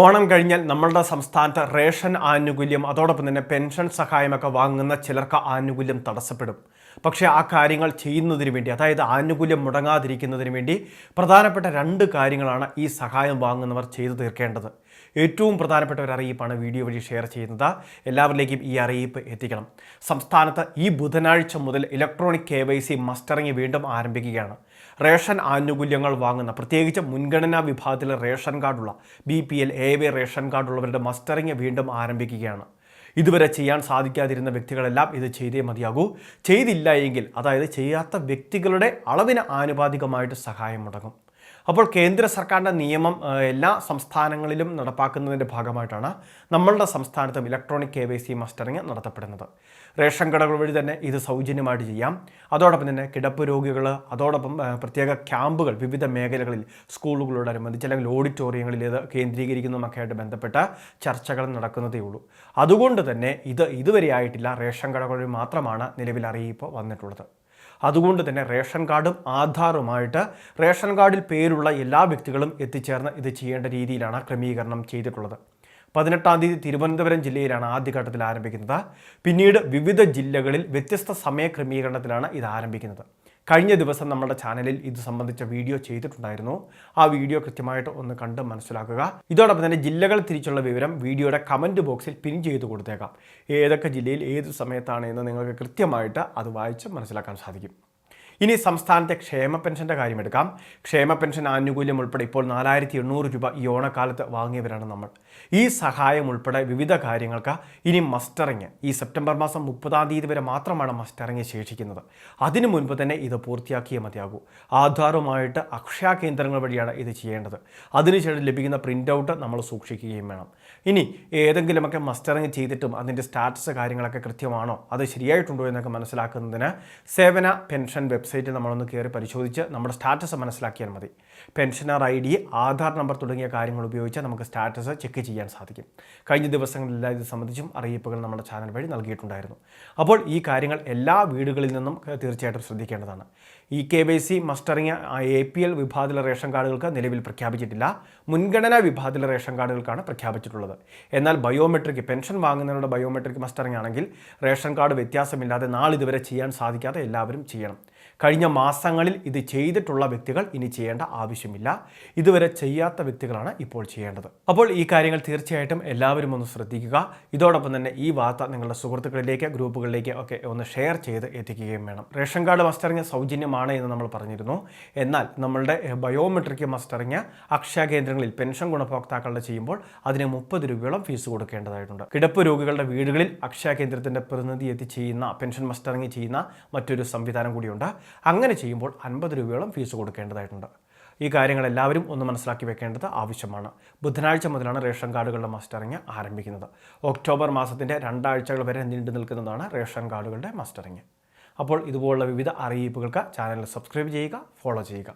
ഓണം കഴിഞ്ഞാൽ നമ്മളുടെ സംസ്ഥാനത്ത് റേഷൻ ആനുകൂല്യം അതോടൊപ്പം തന്നെ പെൻഷൻ സഹായമൊക്കെ വാങ്ങുന്ന ചിലർക്ക് ആനുകൂല്യം തടസ്സപ്പെടും. പക്ഷേ ആ കാര്യങ്ങൾ ചെയ്യുന്നതിന് വേണ്ടി അതായത് ആനുകൂല്യം മുടങ്ങാതിരിക്കുന്നതിന് വേണ്ടി പ്രധാനപ്പെട്ട രണ്ട് കാര്യങ്ങളാണ് ഈ സഹായം വാങ്ങുന്നവർ ചെയ്തു തീർക്കേണ്ടത്. ഏറ്റവും പ്രധാനപ്പെട്ട ഒരു അറിയിപ്പാണ് വീഡിയോ വഴി ഷെയർ ചെയ്യുന്നത്. എല്ലാവരിലേക്കും ഈ അറിയിപ്പ് എത്തിക്കണം. സംസ്ഥാനത്ത് ഈ ബുധനാഴ്ച മുതൽ electronic K Y C mustering വീണ്ടും ആരംഭിക്കുകയാണ്. റേഷൻ ആനുകൂല്യങ്ങൾ വാങ്ങുന്ന പ്രത്യേകിച്ച് മുൻഗണനാ വിഭാഗത്തിലെ ration കാർഡുള്ള B P L A Y ration കാർഡുള്ളവരുടെ mustering വീണ്ടും ആരംഭിക്കുകയാണ്. ഇതുവരെ ചെയ്യാൻ സാധിക്കാതിരുന്ന വ്യക്തികളെല്ലാം ഇത് ചെയ്തേ മതിയാകൂ. ചെയ്തില്ല എങ്കിൽ അതായത് ചെയ്യാത്ത വ്യക്തികളുടെ അളവിന് ആനുപാതികമായിട്ട് സഹായം മുടങ്ങും. അപ്പോൾ കേന്ദ്ര സർക്കാരിന്റെ നിയമം എല്ലാ സംസ്ഥാനങ്ങളിലും നടപ്പാക്കുന്നതിന്റെ ഭാഗമായിട്ടാണ് നമ്മളുടെ സംസ്ഥാനത്തും electronic K Y C mustering നടത്തപ്പെടുന്നത്. Ration കടകൾ വഴി തന്നെ ഇത് സൗജന്യമായിട്ട് ചെയ്യാം. അതോടൊപ്പം തന്നെ കിടപ്പ് രോഗികൾ അതോടൊപ്പം പ്രത്യേക ക്യാമ്പുകൾ വിവിധ മേഖലകളിൽ സ്കൂളുകളോടനുബന്ധിച്ച് അല്ലെങ്കിൽ ഓഡിറ്റോറിയങ്ങളിൽ ഇത് കേന്ദ്രീകരിക്കുന്നതുമൊക്കെ ആയിട്ട് ബന്ധപ്പെട്ട ചർച്ചകൾ നടക്കുന്നതേ ഉള്ളൂ. അതുകൊണ്ട് തന്നെ ഇത് ഇതുവരെ ആയിട്ടില്ല. റേഷൻ കടകൾ വഴി മാത്രമാണ് നിലവിൽ അറിയിപ്പ് വന്നിട്ടുള്ളത്. അതുകൊണ്ട് തന്നെ റേഷൻ കാർഡും ആധാറുമായിട്ട് റേഷൻ കാർഡിൽ പേരുള്ള എല്ലാ വ്യക്തികളും എത്തിച്ചേർന്ന് ഇത് ചെയ്യേണ്ട രീതിയിലാണ് ക്രമീകരണം ചെയ്തിട്ടുള്ളത്. പതിനെട്ടാം തീയതി തിരുവനന്തപുരം ജില്ലയിലാണ് ആദ്യഘട്ടത്തിൽ ആരംഭിക്കുന്നത്. പിന്നീട് വിവിധ ജില്ലകളിൽ വ്യത്യസ്ത സമയ ക്രമീകരണത്തിലാണ് ഇത് ആരംഭിക്കുന്നത്. കഴിഞ്ഞ ദിവസം നമ്മുടെ ചാനലിൽ ഇത് സംബന്ധിച്ച വീഡിയോ ചെയ്തിട്ടുണ്ടായിരുന്നു. ആ വീഡിയോ കൃത്യമായിട്ട് ഒന്ന് കണ്ട് മനസ്സിലാക്കുക. ഇതോടൊപ്പം തന്നെ ജില്ലകൾ തിരിച്ചുള്ള വിവരം വീഡിയോയുടെ കമന്റ് ബോക്സിൽ പിൻ ചെയ്ത് കൊടുത്തേക്കാം. ഏതൊക്കെ ജില്ലയിൽ ഏത് സമയത്താണ് എന്ന് നിങ്ങൾക്ക് കൃത്യമായിട്ട് അത് വായിച്ച് മനസ്സിലാക്കാൻ സാധിക്കും. ഇനി സംസ്ഥാനത്തെ ക്ഷേമ പെൻഷന്റെ കാര്യമെടുക്കാം ക്ഷേമ പെൻഷൻ ആനുകൂല്യം ഉൾപ്പെടെ ഇപ്പോൾ നാലായിരത്തി എണ്ണൂറ് രൂപ ഈ ഓണക്കാലത്ത് വാങ്ങിയവരാണ് നമ്മൾ. ഈ സഹായം ഉൾപ്പെടെ വിവിധ കാര്യങ്ങൾക്ക് ഇനി മസ്റ്ററിങ് ഈ സെപ്റ്റംബർ മാസം മുപ്പതാം തീയതി വരെ മാത്രമാണ് മസ്റ്ററിങ് ശേഷിക്കുന്നത്. അതിനു മുൻപ് തന്നെ ഇത് പൂർത്തിയാക്കിയേ മതിയാകൂ. ആധാറുമായിട്ട് അക്ഷയ കേന്ദ്രങ്ങൾ വഴിയാണ് ഇത് ചെയ്യേണ്ടത്. അതിനുശേഷം ലഭിക്കുന്ന പ്രിന്റ് ഔട്ട് നമ്മൾ സൂക്ഷിക്കുകയും വേണം. ഇനി ഏതെങ്കിലുമൊക്കെ മസ്റ്ററിങ് ചെയ്തിട്ടും അതിന്റെ സ്റ്റാറ്റസ് കാര്യങ്ങളൊക്കെ കൃത്യമാണോ? അത് ശരിയായിട്ടുണ്ടോ എന്നൊക്കെ മനസ്സിലാക്കുന്നതിന് സേവന പെൻഷൻ വെബ്സൈറ്റിൽ നമ്മളൊന്ന് കയറി പരിശോധിച്ച് നമ്മുടെ സ്റ്റാറ്റസ് മനസ്സിലാക്കിയാൽ മതി. Pensioner I D Aadhaar number തുടങ്ങിയ കാര്യങ്ങൾ ഉപയോഗിച്ച് നമുക്ക് സ്റ്റാറ്റസ് ചെക്ക് ചെയ്യാൻ സാധിക്കും. കഴിഞ്ഞ ദിവസങ്ങളിലെല്ലാം ഇത് സംബന്ധിച്ചും അറിയിപ്പുകൾ നമ്മുടെ ചാനൽ വഴി നൽകിയിട്ടുണ്ടായിരുന്നു. അപ്പോൾ ഈ കാര്യങ്ങൾ എല്ലാ വീടുകളിൽ നിന്നും തീർച്ചയായിട്ടും ശ്രദ്ധിക്കേണ്ടതാണ്. E K Y C mustering A P L വിഭാഗത്തിലെ റേഷൻ കാർഡുകൾക്ക് നിലവിൽ പ്രഖ്യാപിച്ചിട്ടില്ല. മുൻഗണനാ വിഭാഗത്തിലെ റേഷൻ കാർഡുകൾക്കാണ് പ്രഖ്യാപിച്ചിട്ടുള്ളത്. എന്നാൽ ബയോമെട്രിക് പെൻഷൻ വാങ്ങുന്നവരുടെ ബയോമെട്രിക് മസ്റ്ററിങ് ആണെങ്കിൽ റേഷൻ കാർഡ് വ്യത്യാസമില്ലാതെ നാളിതുവരെ ചെയ്യാൻ സാധിക്കാതെ എല്ലാവരും ചെയ്യണം. കഴിഞ്ഞ മാസങ്ങളിൽ ഇത് ചെയ്തിട്ടുള്ള വ്യക്തികൾ ഇനി ചെയ്യേണ്ട ആവശ്യമില്ല. ഇതുവരെ ചെയ്യാത്ത വ്യക്തികളാണ് ഇപ്പോൾ ചെയ്യേണ്ടത്. അപ്പോൾ ഈ കാര്യങ്ങൾ തീർച്ചയായിട്ടും എല്ലാവരും ഒന്ന് ശ്രദ്ധിക്കുക. ഇതോടൊപ്പം തന്നെ ഈ വാർത്ത നിങ്ങളുടെ സുഹൃത്തുക്കളിലേക്ക് ഗ്രൂപ്പുകളിലേക്ക് ഒക്കെ ഒന്ന് ഷെയർ ചെയ്ത് എത്തിക്കുകയും വേണം. റേഷൻ കാർഡ് മസ്റ്ററിങ് സൗജന്യമാണ് എന്ന് നമ്മൾ പറഞ്ഞിരുന്നു. എന്നാൽ നമ്മളുടെ ബയോമെട്രിക് മസ്റ്ററിങ് അക്ഷയ കേന്ദ്രങ്ങളിൽ പെൻഷൻ ഗുണഭോക്താക്കളുടെ ചെയ്യുമ്പോൾ അതിന് മുപ്പത് രൂപയോളം ഫീസ് കൊടുക്കേണ്ടതായിട്ടുണ്ട്. കിടപ്പ് രോഗികളുടെ വീടുകളിൽ അക്ഷയ കേന്ദ്രത്തിന്റെ പ്രതിനിധി എത്തി ചെയ്യുന്ന പെൻഷൻ മസ്റ്ററിങ് ചെയ്യുന്ന മറ്റൊരു സംവിധാനം കൂടിയുണ്ട്. അങ്ങനെ ചെയ്യുമ്പോൾ അൻപത് രൂപയോളം ഫീസ് കൊടുക്കേണ്ടതായിട്ടുണ്ട്. ഈ കാര്യങ്ങൾ എല്ലാവരും ഒന്ന് മനസ്സിലാക്കി വെക്കേണ്ടത് ആവശ്യമാണ്. ബുധനാഴ്ച മുതലാണ് റേഷൻ കാർഡുകളുടെ മസ്റ്ററിങ് ആരംഭിക്കുന്നത്. ഒക്ടോബർ മാസത്തിന്റെ രണ്ടാഴ്ചകൾ വരെ നീണ്ടു നിൽക്കുന്നതാണ് റേഷൻ കാർഡുകളുടെ മസ്റ്ററിങ് അപ്പോൾ ഇതുപോലുള്ള വിവിധ അറിയിപ്പുകൾക്ക് ചാനൽ സബ്സ്ക്രൈബ് ചെയ്യുക ഫോളോ ചെയ്യുക.